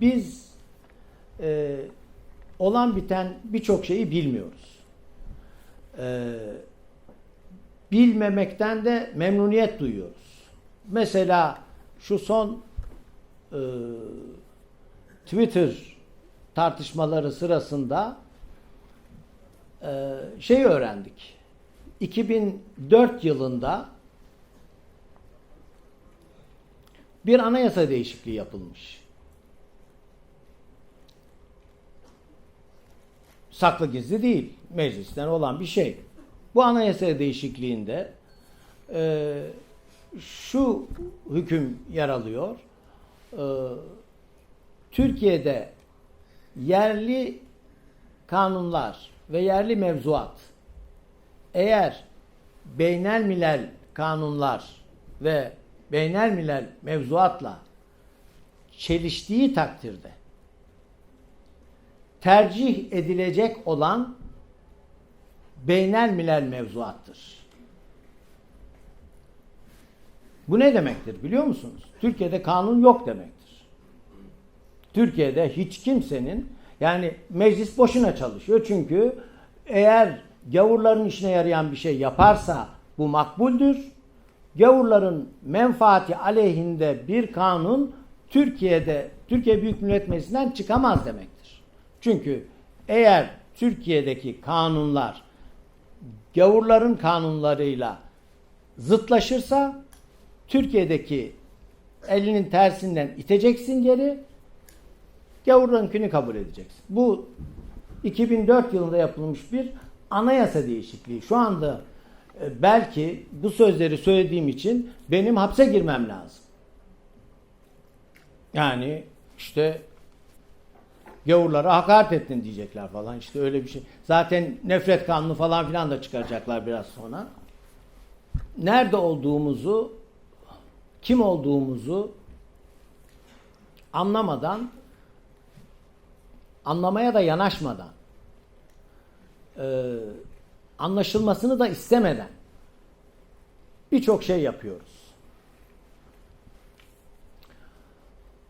Biz e, olan biten birçok şeyi bilmiyoruz. E, bilmemekten de memnuniyet duyuyoruz. Mesela şu son e, Twitter tartışmaları sırasında e, şey öğrendik. 2004 yılında bir anayasa değişikliği yapılmış. Saklı gizli değil. Meclisten olan bir şey. Bu anayasa değişikliğinde e, şu hüküm yer alıyor. E, Türkiye'de yerli kanunlar ve yerli mevzuat eğer beynel milel kanunlar ve beynel milel mevzuatla çeliştiği takdirde tercih edilecek olan beynel milel mevzuattır. Bu ne demektir biliyor musunuz? Türkiye'de kanun yok demektir. Türkiye'de hiç kimsenin yani meclis boşuna çalışıyor çünkü eğer gavurların işine yarayan bir şey yaparsa bu makbuldür. Gavurların menfaati aleyhinde bir kanun Türkiye'de Türkiye Büyük Millet Meclisi'nden çıkamaz demektir. Çünkü eğer Türkiye'deki kanunlar gavurların kanunlarıyla zıtlaşırsa Türkiye'deki elinin tersinden iteceksin geri gavurlarınkini kabul edeceksin. Bu 2004 yılında yapılmış bir anayasa değişikliği. Şu anda e, belki bu sözleri söylediğim için benim hapse girmem lazım. Yani işte gavurlara hakaret ettin diyecekler falan işte öyle bir şey. Zaten nefret kanunu falan filan da çıkaracaklar biraz sonra. Nerede olduğumuzu, kim olduğumuzu anlamadan, anlamaya da yanaşmadan, e, anlaşılmasını da istemeden birçok şey yapıyoruz.